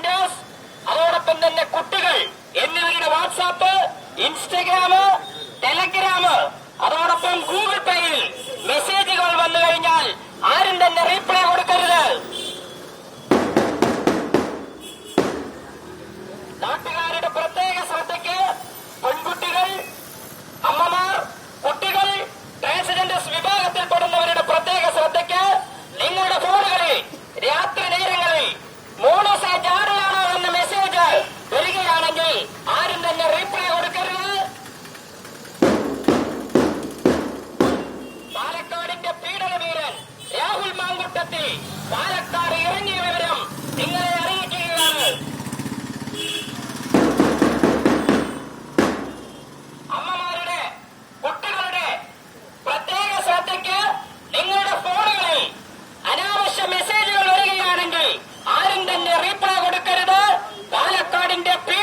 Volunteers അതോടൊപ്പം തന്നെ കുട്ടികൾ എന്നിവരുടെ വാട്സാപ്പ് ഇൻസ്റ്റഗ്രാം ടെലഗ്രാം അതോടൊപ്പം ഗൂഗിൾ പേയിൽ മെസ്സേജുകൾ വന്നു കഴിഞ്ഞാൽ ആരും തന്നെ റീപ്ലൈ കൊടുക്കരുത്. നാട്ടുകാർ പാലക്കാട് ഇറങ്ങിയ വിവരം നിങ്ങളെ അറിയിക്കുകയാണ്. അമ്മമാരുടെ കുട്ടികളുടെ പ്രത്യേക ശ്രദ്ധയ്ക്ക് നിങ്ങളുടെ ഫോണുകളിൽ അനാവശ്യ മെസ്സേജുകൾ വരികയാണെങ്കിൽ ആരും തന്നെ റീപ്ലൈ കൊടുക്കരുത്. പാലക്കാടിന്റെ പി